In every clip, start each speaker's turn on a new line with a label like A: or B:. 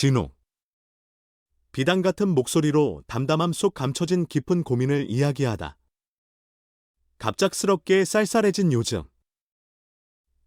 A: 진우. 비단 같은 목소리로 담담함 속 감춰진 깊은 고민을 이야기하다. 갑작스럽게 쌀쌀해진 요즘.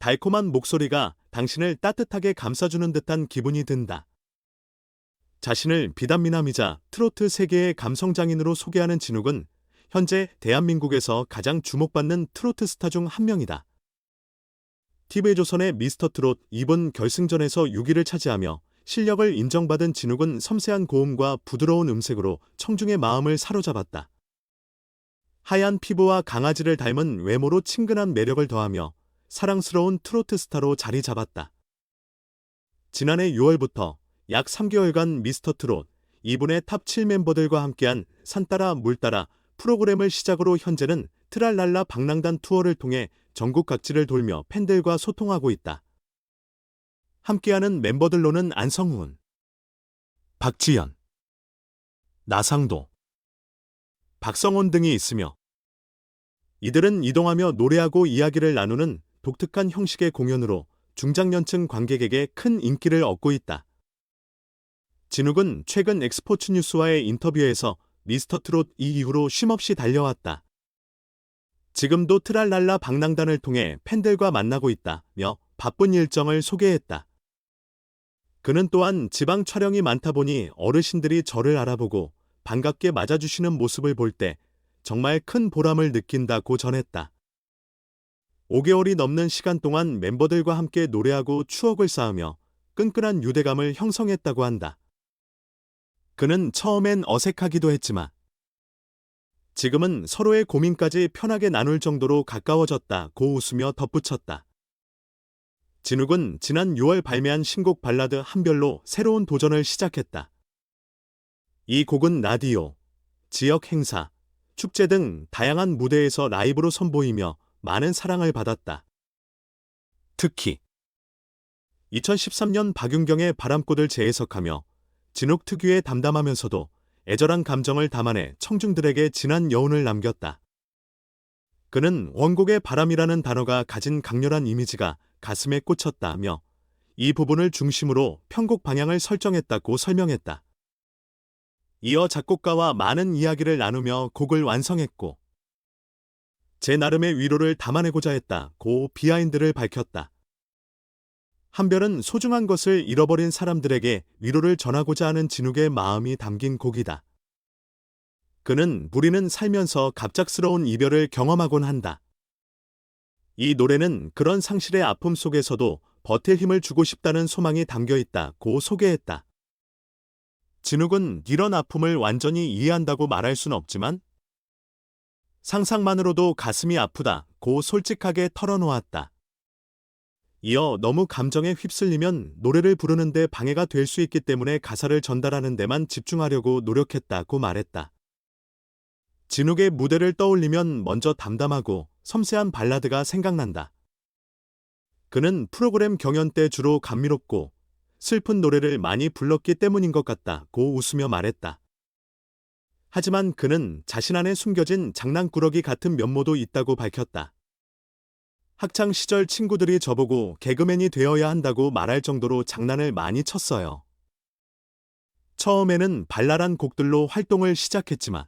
A: 달콤한 목소리가 당신을 따뜻하게 감싸주는 듯한 기분이 든다. 자신을 비단미남이자 트로트 세계의 감성장인으로 소개하는 진욱은 현재 대한민국에서 가장 주목받는 트로트 스타 중 한 명이다. TV조선의 미스터 트롯 2번 결승전에서 6위를 차지하며 실력을 인정받은 진욱은 섬세한 고음과 부드러운 음색으로 청중의 마음을 사로잡았다. 하얀 피부와 강아지를 닮은 외모로 친근한 매력을 더하며 사랑스러운 트로트 스타로 자리 잡았다. 지난해 6월부터 약 3개월간 미스터 트롯 2분의 탑 7 멤버들과 함께한 산따라 물따라 프로그램을 시작으로 현재는 트랄랄라 방랑단 투어를 통해 전국 각지를 돌며 팬들과 소통하고 있다. 함께하는 멤버들로는 안성훈, 박지연, 나상도, 박성원 등이 있으며 이들은 이동하며 노래하고 이야기를 나누는 독특한 형식의 공연으로 중장년층 관객에게 큰 인기를 얻고 있다. 진욱은 최근 엑스포츠 뉴스와의 인터뷰에서 미스터 트롯 이 이후로 쉼없이 달려왔다. 지금도 트랄랄라 방랑단을 통해 팬들과 만나고 있다며 바쁜 일정을 소개했다. 그는 또한 지방 촬영이 많다 보니 어르신들이 저를 알아보고 반갑게 맞아주시는 모습을 볼 때 정말 큰 보람을 느낀다고 전했다. 5개월이 넘는 시간 동안 멤버들과 함께 노래하고 추억을 쌓으며 끈끈한 유대감을 형성했다고 한다. 그는 처음엔 어색하기도 했지만 지금은 서로의 고민까지 편하게 나눌 정도로 가까워졌다고 웃으며 덧붙였다. 진욱은 지난 6월 발매한 신곡 발라드 한별로 새로운 도전을 시작했다. 이 곡은 라디오, 지역 행사, 축제 등 다양한 무대에서 라이브로 선보이며 많은 사랑을 받았다. 특히 2013년 박윤경의 바람꽃을 재해석하며 진욱 특유의 담담하면서도 애절한 감정을 담아내 청중들에게 진한 여운을 남겼다. 그는 원곡의 바람이라는 단어가 가진 강렬한 이미지가 가슴에 꽂혔다며 이 부분을 중심으로 편곡 방향을 설정했다고 설명했다. 이어 작곡가와 많은 이야기를 나누며 곡을 완성했고 제 나름의 위로를 담아내고자 했다고 비하인드를 밝혔다. 한별은 소중한 것을 잃어버린 사람들에게 위로를 전하고자 하는 진욱의 마음이 담긴 곡이다. 그는 우리는 살면서 갑작스러운 이별을 경험하곤 한다. 이 노래는 그런 상실의 아픔 속에서도 버틸 힘을 주고 싶다는 소망이 담겨 있다고 소개했다. 진욱은 이런 아픔을 완전히 이해한다고 말할 순 없지만 상상만으로도 가슴이 아프다고 솔직하게 털어놓았다. 이어 너무 감정에 휩쓸리면 노래를 부르는데 방해가 될 수 있기 때문에 가사를 전달하는 데만 집중하려고 노력했다고 말했다. 진욱의 무대를 떠올리면 먼저 담담하고 섬세한 발라드가 생각난다. 그는 프로그램 경연 때 주로 감미롭고 슬픈 노래를 많이 불렀기 때문인 것 같다고 웃으며 말했다. 하지만 그는 자신 안에 숨겨진 장난꾸러기 같은 면모도 있다고 밝혔다. 학창 시절 친구들이 저보고 개그맨이 되어야 한다고 말할 정도로 장난을 많이 쳤어요. 처음에는 발랄한 곡들로 활동을 시작했지만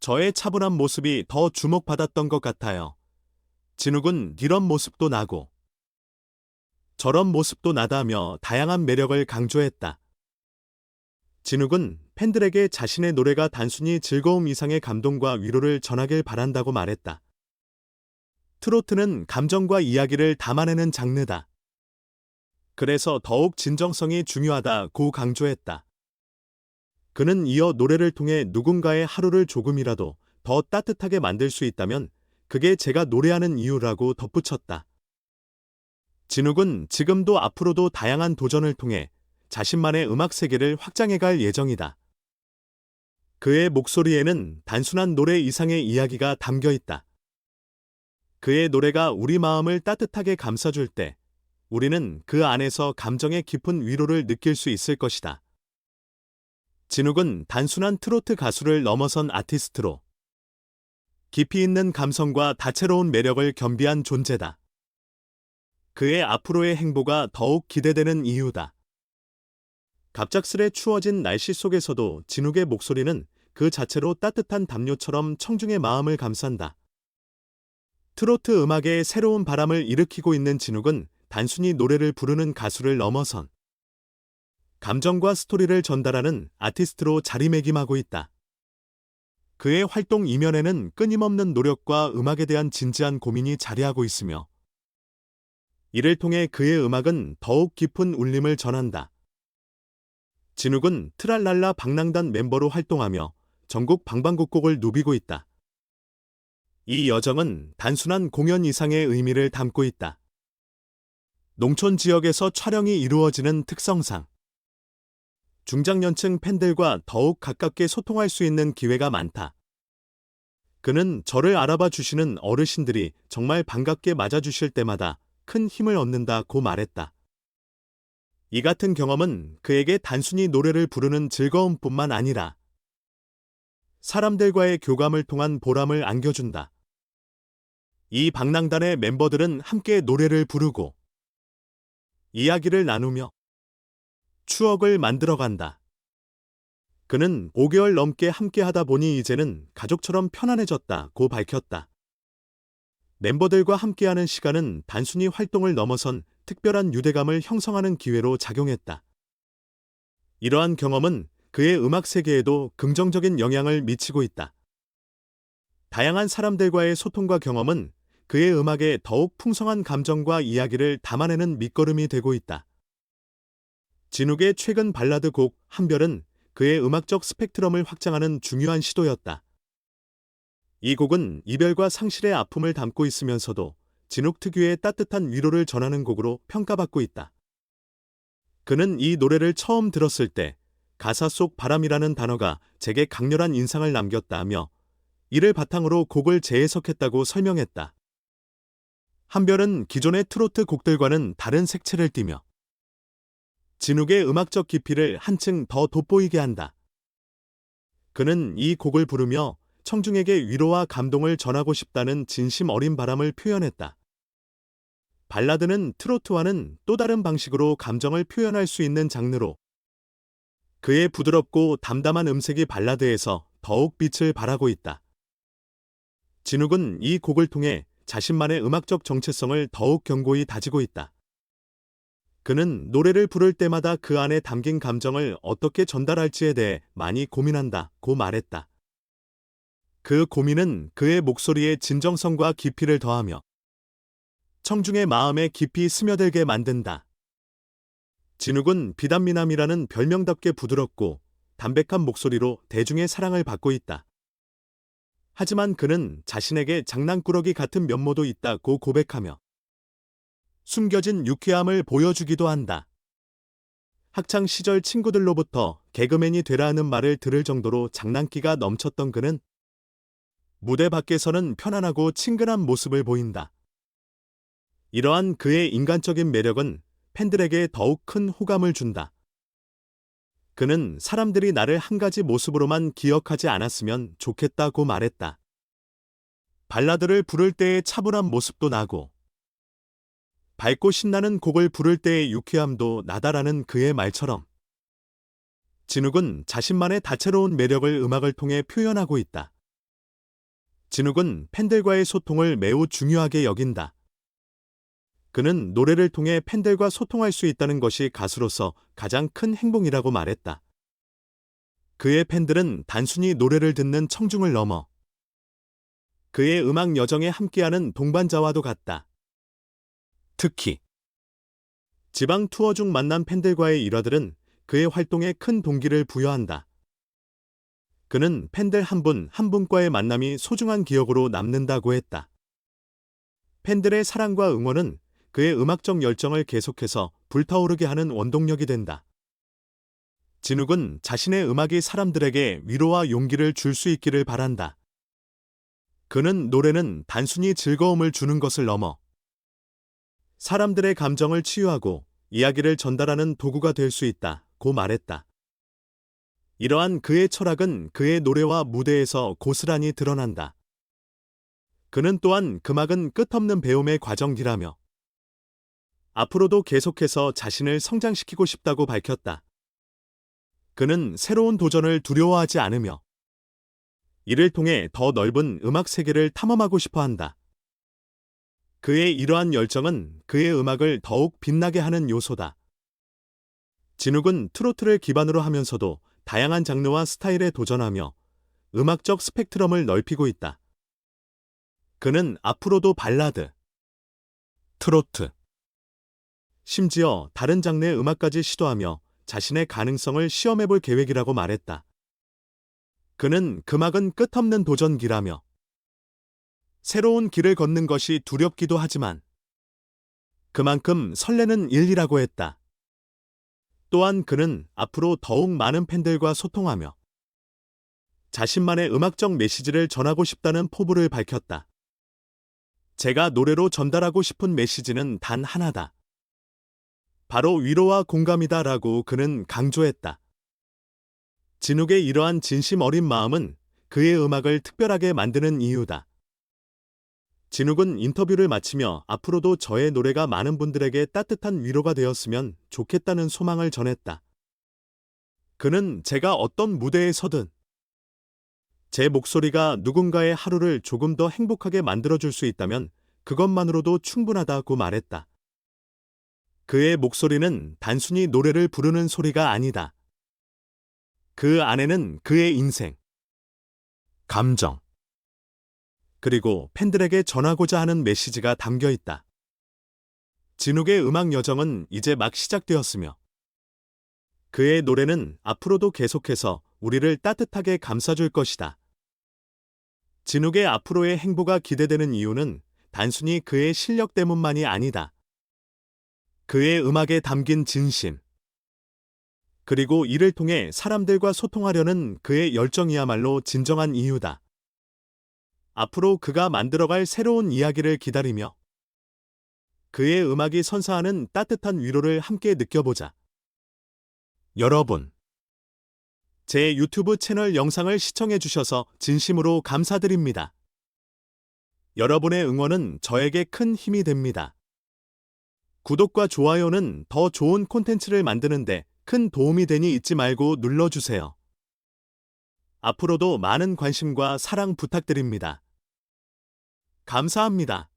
A: 저의 차분한 모습이 더 주목받았던 것 같아요. 진욱은 이런 모습도 나고 저런 모습도 나다며 다양한 매력을 강조했다. 진욱은 팬들에게 자신의 노래가 단순히 즐거움 이상의 감동과 위로를 전하길 바란다고 말했다. 트로트는 감정과 이야기를 담아내는 장르다. 그래서 더욱 진정성이 중요하다고 강조했다. 그는 이어 노래를 통해 누군가의 하루를 조금이라도 더 따뜻하게 만들 수 있다면 그게 제가 노래하는 이유라고 덧붙였다. 진욱은 지금도 앞으로도 다양한 도전을 통해 자신만의 음악 세계를 확장해갈 예정이다. 그의 목소리에는 단순한 노래 이상의 이야기가 담겨 있다. 그의 노래가 우리 마음을 따뜻하게 감싸줄 때 우리는 그 안에서 감정의 깊은 위로를 느낄 수 있을 것이다. 진욱은 단순한 트로트 가수를 넘어선 아티스트로 깊이 있는 감성과 다채로운 매력을 겸비한 존재다. 그의 앞으로의 행보가 더욱 기대되는 이유다. 갑작스레 추워진 날씨 속에서도 진욱의 목소리는 그 자체로 따뜻한 담요처럼 청중의 마음을 감싼다. 트로트 음악에 새로운 바람을 일으키고 있는 진욱은 단순히 노래를 부르는 가수를 넘어선 감정과 스토리를 전달하는 아티스트로 자리매김하고 있다. 그의 활동 이면에는 끊임없는 노력과 음악에 대한 진지한 고민이 자리하고 있으며 이를 통해 그의 음악은 더욱 깊은 울림을 전한다. 진욱은 트랄랄라 방랑단 멤버로 활동하며 전국 방방곡곡을 누비고 있다. 이 여정은 단순한 공연 이상의 의미를 담고 있다. 농촌 지역에서 촬영이 이루어지는 특성상 중장년층 팬들과 더욱 가깝게 소통할 수 있는 기회가 많다. 그는 저를 알아봐 주시는 어르신들이 정말 반갑게 맞아주실 때마다 큰 힘을 얻는다고 말했다. 이 같은 경험은 그에게 단순히 노래를 부르는 즐거움뿐만 아니라 사람들과의 교감을 통한 보람을 안겨준다. 이 방랑단의 멤버들은 함께 노래를 부르고 이야기를 나누며 추억을 만들어간다. 그는 5개월 넘게 함께 하다 보니 이제는 가족처럼 편안해졌다고 밝혔다. 멤버들과 함께하는 시간은 단순히 활동을 넘어선 특별한 유대감을 형성하는 기회로 작용했다. 이러한 경험은 그의 음악 세계에도 긍정적인 영향을 미치고 있다. 다양한 사람들과의 소통과 경험은 그의 음악에 더욱 풍성한 감정과 이야기를 담아내는 밑거름이 되고 있다. 진욱의 최근 발라드 곡 한별은 그의 음악적 스펙트럼을 확장하는 중요한 시도였다. 이 곡은 이별과 상실의 아픔을 담고 있으면서도 진욱 특유의 따뜻한 위로를 전하는 곡으로 평가받고 있다. 그는 이 노래를 처음 들었을 때 가사 속 바람이라는 단어가 제게 강렬한 인상을 남겼다며 이를 바탕으로 곡을 재해석했다고 설명했다. 한별은 기존의 트로트 곡들과는 다른 색채를 띠며 진욱의 음악적 깊이를 한층 더 돋보이게 한다. 그는 이 곡을 부르며 청중에게 위로와 감동을 전하고 싶다는 진심 어린 바람을 표현했다. 발라드는 트로트와는 또 다른 방식으로 감정을 표현할 수 있는 장르로 그의 부드럽고 담담한 음색이 발라드에서 더욱 빛을 발하고 있다. 진욱은 이 곡을 통해 자신만의 음악적 정체성을 더욱 견고히 다지고 있다. 그는 노래를 부를 때마다 그 안에 담긴 감정을 어떻게 전달할지에 대해 많이 고민한다 고 말했다. 그 고민은 그의 목소리에 진정성과 깊이를 더하며 청중의 마음에 깊이 스며들게 만든다. 진욱은 비단미남이라는 별명답게 부드럽고 담백한 목소리로 대중의 사랑을 받고 있다. 하지만 그는 자신에게 장난꾸러기 같은 면모도 있다고 고백하며 숨겨진 유쾌함을 보여주기도 한다. 학창 시절 친구들로부터 개그맨이 되라는 말을 들을 정도로 장난기가 넘쳤던 그는 무대 밖에서는 편안하고 친근한 모습을 보인다. 이러한 그의 인간적인 매력은 팬들에게 더욱 큰 호감을 준다. 그는 사람들이 나를 한 가지 모습으로만 기억하지 않았으면 좋겠다고 말했다. 발라드를 부를 때의 차분한 모습도 나고, 밝고 신나는 곡을 부를 때의 유쾌함도 나다라는 그의 말처럼, 진욱은 자신만의 다채로운 매력을 음악을 통해 표현하고 있다. 진욱은 팬들과의 소통을 매우 중요하게 여긴다. 그는 노래를 통해 팬들과 소통할 수 있다는 것이 가수로서 가장 큰 행복이라고 말했다. 그의 팬들은 단순히 노래를 듣는 청중을 넘어 그의 음악 여정에 함께하는 동반자와도 같다. 특히 지방 투어 중 만난 팬들과의 일화들은 그의 활동에 큰 동기를 부여한다. 그는 팬들 한분한 분과의 만남이 소중한 기억으로 남는다고 했다. 팬들의 사랑과 응원은 그의 음악적 열정을 계속해서 불타오르게 하는 원동력이 된다. 진욱은 자신의 음악이 사람들에게 위로와 용기를 줄 수 있기를 바란다. 그는 노래는 단순히 즐거움을 주는 것을 넘어 사람들의 감정을 치유하고 이야기를 전달하는 도구가 될 수 있다 고 말했다. 이러한 그의 철학은 그의 노래와 무대에서 고스란히 드러난다. 그는 또한 금악은 끝없는 배움의 과정이라며 앞으로도 계속해서 자신을 성장시키고 싶다고 밝혔다. 그는 새로운 도전을 두려워하지 않으며 이를 통해 더 넓은 음악 세계를 탐험하고 싶어 한다. 그의 이러한 열정은 그의 음악을 더욱 빛나게 하는 요소다. 진욱은 트로트를 기반으로 하면서도 다양한 장르와 스타일에 도전하며 음악적 스펙트럼을 넓히고 있다. 그는 앞으로도 발라드, 트로트, 심지어 다른 장르의 음악까지 시도하며 자신의 가능성을 시험해볼 계획이라고 말했다. 그는 금악은 끝없는 도전기라며 새로운 길을 걷는 것이 두렵기도 하지만 그만큼 설레는 일이라고 했다. 또한 그는 앞으로 더욱 많은 팬들과 소통하며 자신만의 음악적 메시지를 전하고 싶다는 포부를 밝혔다. 제가 노래로 전달하고 싶은 메시지는 단 하나다. 바로 위로와 공감이다 라고 그는 강조했다. 진욱의 이러한 진심 어린 마음은 그의 음악을 특별하게 만드는 이유다. 진욱은 인터뷰를 마치며 앞으로도 저의 노래가 많은 분들에게 따뜻한 위로가 되었으면 좋겠다는 소망을 전했다. 그는 제가 어떤 무대에 서든 제 목소리가 누군가의 하루를 조금 더 행복하게 만들어줄 수 있다면 그것만으로도 충분하다고 말했다. 그의 목소리는 단순히 노래를 부르는 소리가 아니다. 그 안에는 그의 인생, 감정, 그리고 팬들에게 전하고자 하는 메시지가 담겨 있다. 진욱의 음악 여정은 이제 막 시작되었으며 그의 노래는 앞으로도 계속해서 우리를 따뜻하게 감싸줄 것이다. 진욱의 앞으로의 행보가 기대되는 이유는 단순히 그의 실력 때문만이 아니다. 그의 음악에 담긴 진심, 그리고 이를 통해 사람들과 소통하려는 그의 열정이야말로 진정한 이유다. 앞으로 그가 만들어갈 새로운 이야기를 기다리며 그의 음악이 선사하는 따뜻한 위로를 함께 느껴보자. 여러분, 제 유튜브 채널 영상을 시청해 주셔서 진심으로 감사드립니다. 여러분의 응원은 저에게 큰 힘이 됩니다. 구독과 좋아요는 더 좋은 콘텐츠를 만드는데 큰 도움이 되니 잊지 말고 눌러주세요. 앞으로도 많은 관심과 사랑 부탁드립니다. 감사합니다.